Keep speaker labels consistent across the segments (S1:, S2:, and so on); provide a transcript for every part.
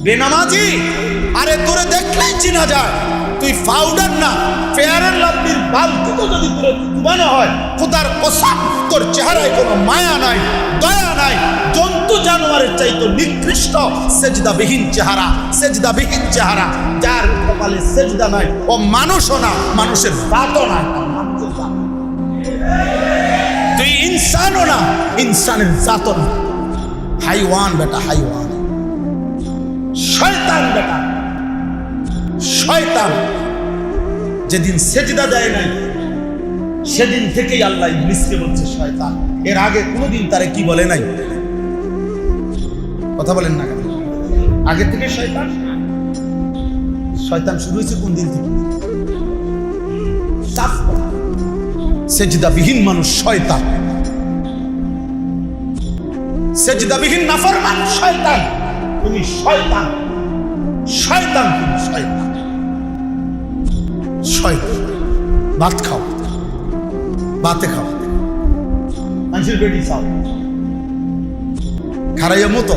S1: বেনামাজি? আরে তোরে দেখলেই চিনা যায়। তুই পাউডার না ফেয়ার অ্যান্ড লাভলির বালতিতে যদি তোরে ডুবানো হয়, খোদার কসম, তোর চেহারায় কোনো মায়া নাই, দয়া নাই। জন্তু জানোয়ারের চাইতো নিকৃষ্ট সেজদাবিহীন চেহারা সেজদাবিহীন চেহারা। যার কপালে সেজদা নাই, ও মানুষও না, মানুষের দাঁতও নাই। তুই ইনসানও না, ইনসানের জাতও না। হাইওয়ান বেটা, হাইওয়ান। শয়তান বেটা। শয়তান। যেদিন সেজদা দেয় নাই, সেদিন থেকেই আল্লাহ ইবলিসকে বলছে শয়তান। এর আগে কোনোদিন তারে কি বলে নাই? কথা বলেন না আগে থেকে শয়তান? শয়তান শুরু হয়েছে কোন দিন থেকে। সেজদাবিহীন মানুষ শয়তান। সেজদাবিহীন নাফরমান শয়তান। তুমি শয়তান। শয়তান তুমি শয়তান। ভাত খাও। ভাতে খাও। মানুষের বেটি খাও খারাইয়া মতো।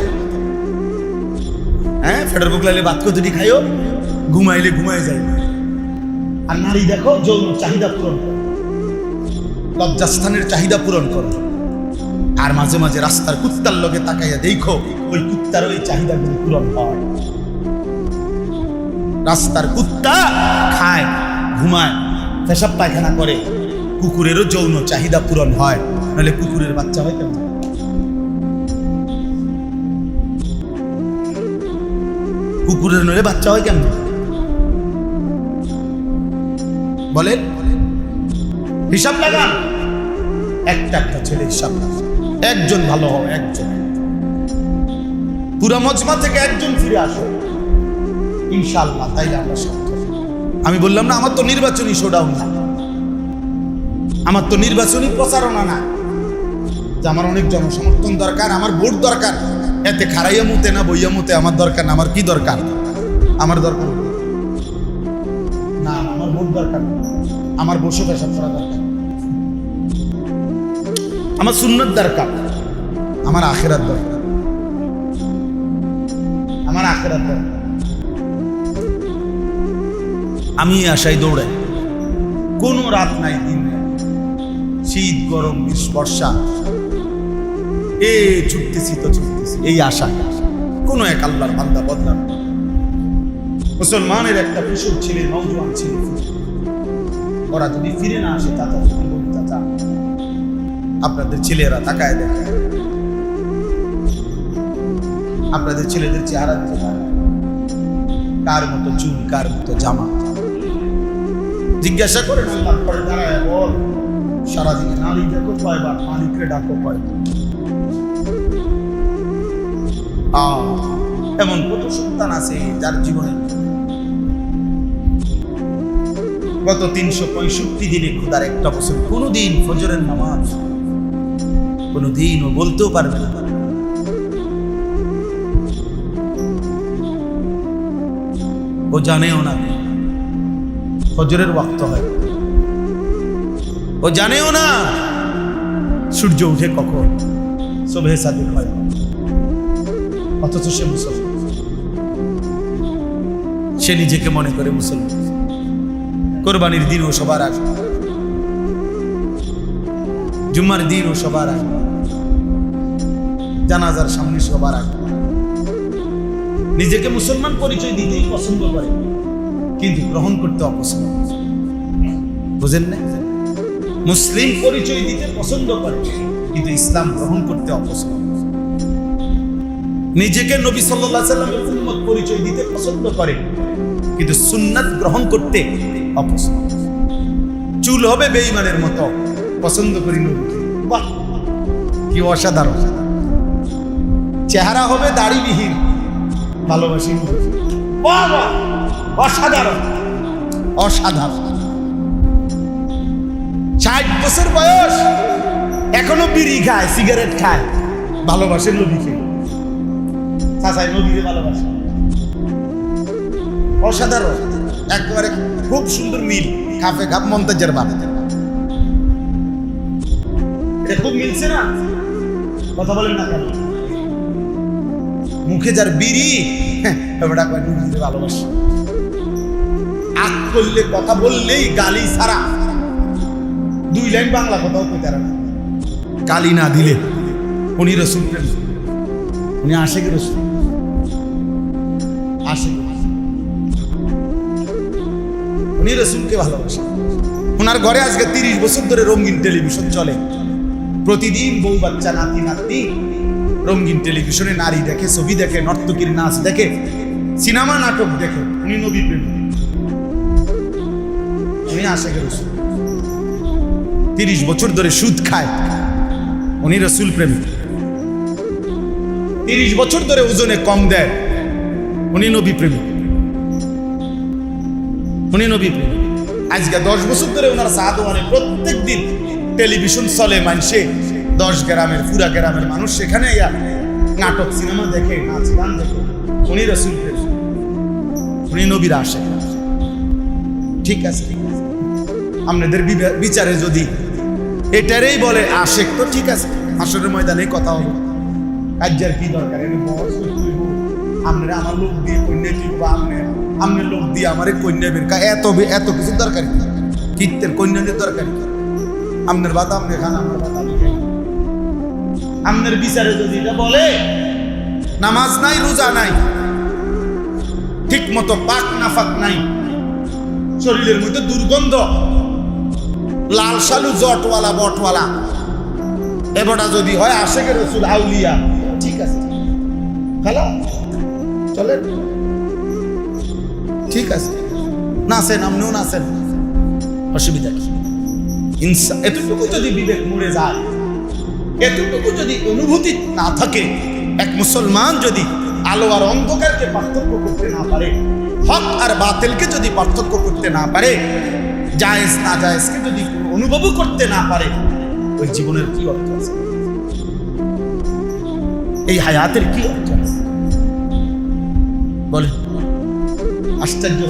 S1: হ্যাঁ ফেডার বুকলাইলে ভাত কতটি খাইও? ঘুমাইলে ঘুমাই যাই আর নারী দেখো, যৌন চাহিদা পূরণ লজ্জাস্থানের চাহিদা পূরণ করো। আর মাঝে মাঝে রাস্তার কুত্তার লগে তাকাইয়া দেখো, ওই কুত্তার ওই চাহিদাগুলি পূরণ হয়। রাস্তার কুত্তা খায়, ঘুমায়, পেশাব পায়খানা করে। কুকুরেরও যৌন চাহিদা পূরণ হয়। নাহলে কুকুরের বাচ্চা হয় কেমন? কুকুরের নইলে বাচ্চা হয় কেমন? বলেন। হিসাব লাগান। একটা একটা ছেলে হিসাব একজন ভালো হবে, একজন। পুরা মজমা থেকে একজন ফিরে আসো ইনশাল্লাহ তাইলে আমরা সক্ষম আমি বললাম না, আমার তো নির্বাচনী শোডাউন না আমার তো নির্বাচনী প্রচারণা না যে আমার অনেক জনসমর্থন দরকার, আমার ভোট দরকার। এতে খারাইয়া মুতে না, বইয়া মুতে আমার দরকার না, আমার কি দরকার? আমার দরকার না। আমার ভোট দরকার আমার বসে পেশাব করা দরকার আমার সুন্নত দরকার। আমার আখেরাত দরকার। আমার আখেরাত দরকার। আমি আশায় দৌড়াই। কোনো রাত নাই, দিন শীত, গরম বর্ষা এ ছুটতেছি তো ছুটতেছি, এই আশা কোনো এক আল্লাহর বান্দা বদলাম মুসলমানের একটা কিশোর ছেলে নৌজওয়ান ছিল ওরা যদি ফিরে না আসে চাচা আপনাদের ছেলেরা তাকায় দেখে। আপনাদের ছেলেদের চেহারা কার মতো চুল, কার মতো জামা? জিজ্ঞাসা করেন আল্লাহ পরে দাঁড়ায় বল। সারাদিনে নারী দেখো কয়বার মালিকরে ডাকো কয়। আহ, এমন কত সন্তান আছে যার জীবনে গত তিনশো পঁয়ষট্টি দিনে খুদার একটা বছর কোনোদিন ফজরের নামাজ কোনোদিন ও বলতেও পারবে না। ও জানেও না। ফজরের ওয়াক্ত হয়। ও জানেও না সূর্য উঠে কখন শোভে সাদিক হয়। অথচ সে মুসলমান। সে নিজেকে মনে করে মুসলমান। কোরবানির দিনও সবার আগে। জুম্মার দিনও সবার আগে। জানাজার সামনে সবার আগে। নিজেকে মুসলমান পরিচয় দিতেই পছন্দ করে। কিন্তু গ্রহণ করতে অপছন্দ বুঝেন না? মুসলিম পরিচয় দিতে পছন্দ করে, কিন্তু ইসলাম গ্রহণ করতে অপছন্দ নিজেকে নবী সাল্লাহ সাল্লামের উন্মত পরিচয় দিতে পছন্দ করে, কিন্তু সুন্নাত গ্রহণ করতে অপছন্দ চুল হবে বেঈমানের মতো, পছন্দ করি নবীকে। বাহ! কি অসাধারণ। চেহারা হবে দাড়িবিহীন, ভালোবাসি নবীকে। অসাধারণ। অসাধারণ। ষাট বছর বয়স, এখনও বিড়ি খায়, সিগারেট খায়। ভালোবাসে নবীকে। চাচাই নবীকে ভালোবাসে। অসাধারণ। একেবারে খুব সুন্দর মিল। খাফে খাপ মন্তাজের বাপ এটা খুব মিলছে না? কথা বলেন না কেন? মুখে যার বিড়ি বেটা কয় নবীজিরে ভালোবাসি। করলে কথা বললেই গালি ছাড়া। দুই লাইন বাংলা কথাও কইতে পারে না। গালি না দিলে উনি রসুল উনি আসে কি রসুল। আসে উনি রসুলকে ভালোবাসে। ওনার ঘরে আজকে তিরিশ বছর ধরে রঙিন টেলিভিশন চলে। প্রতিদিন বউ, বাচ্চা, নাতি নাতি রঙিন টেলিভিশনে নারী দেখে, ছবি দেখে, নর্তকীর নাচ দেখে, সিনেমা, নাটক দেখে। উনি নবী প্রেম উনি আশেখ রসুল। তিরিশ বছর ধরে সুদ খায়। উনি রসুল প্রেমী তিরিশ বছর ধরে ওজনে কম দেয়। উনি নবী প্রেমী উনি নবী প্রেমী আজকে দশ বছর ধরে ওনার সাহাদোয়ানে প্রত্যেক দিন টেলিভিশন চলে মানসে। দশ গ্রামের, পুরা গ্রামের মানুষ সেখানে ইয়া নাটক, সিনেমা দেখে, নাচ, গান দেখে। উনি রসুল প্রেমী উনি নবীর আসে ঠিক আছে। আপনাদের বিচারে যদি এটারেই বলে, আশেক তো ঠিক আছে আসরের ময়দানে কথা হবে। কাজ্যার কি দরকার? আপনারা আমার লোক দিয়ে কন্যা দিব আপনি? লোক দিয়ে আমারে কন্যা বের এত এত কিছু দরকার কীর্তের কন্যা দিয়ে দরকার আপনার বাত আপনি খান আমার বাত আপনার বিচারে যদি এটা বলে, নামাজ নাই, রোজা নাই ঠিক মতো পাক নাফাক নাই, শরীরের মধ্যে দুর্গন্ধ লাল সালু জটওয়ালা, বটওয়ালা। এবারটা যদি হয় আসে আশেখ রসুল আউলিয়া। ঠিক আছে। হ্যালো? চলেন। ঠিক আছে। নাচেন আপনিও নাচেন। অসুবিধা কি? ইনসা, এতটুকু যদি বিবেক মরে যায়, এতটুকু যদি অনুভূতি না থাকে, এক মুসলমান যদি আলো আর অন্ধকারকে পার্থক্য করতে না পারে, হক আর বাতিলকে যদি পার্থক্য করতে না পারে, জায়েজ না জায়েজকে যদি অনুভবও করতে না পারে, ওই জীবনের কি অর্থ আছে? এই হায়াতের কি অর্থ আছে? বলে আশ্চর্য